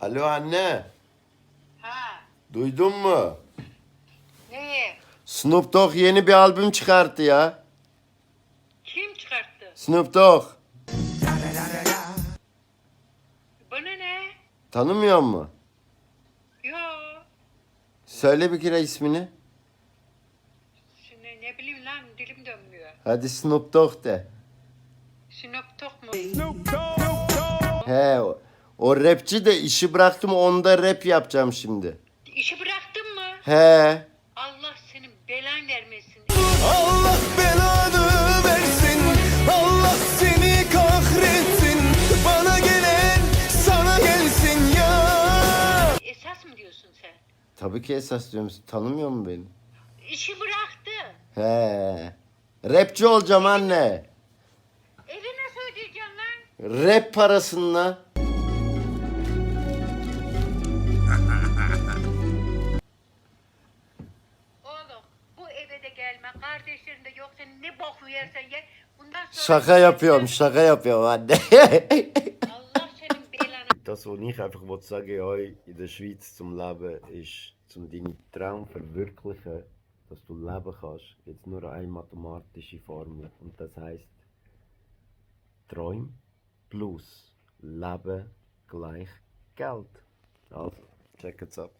Alo anne, Ha, duydun mu? neyi? Snoop Dogg yeni bir albüm çıkarttı ya. Kim çıkarttı? Snoop Dogg. Bana ne? Tanımıyor mu? Yo, Söyle bir kere ismini. Ne bileyim lan dilim dönmüyor. Hadi Snoop Dogg de. Sinop tok mu? He, o, o rapçi de işi bıraktım onda rap yapacağım şimdi. İşi bıraktın mı? He. Allah senin belan vermesin. Allah belanı versin Allah seni kahretsin Bana gelen sana gelsin ya Esas mı diyorsun sen? Tabii ki esas diyorum. Tanımıyor mu beni? İşi bıraktı. He. Rapçi olacağım anne. Evi nasıl ödeyeceğim lan? Rap parasına. Oğlum bu eve de gelme. Kardeşlerin de yok. Sen ne bok yersen ye. Bundan sonra... Şaka yapıyorum, şaka yapıyorum anne. Allah senin belanı. Das, was ich einfach will sagen euch in der Schweiz zum Leben, ist, zum deinen Traum verwirklichen, dass du leben kannst, jetzt nur eine mathematische Formel. Und das heißt, Träum plus Leben gleich Geld. Also, check it's ab.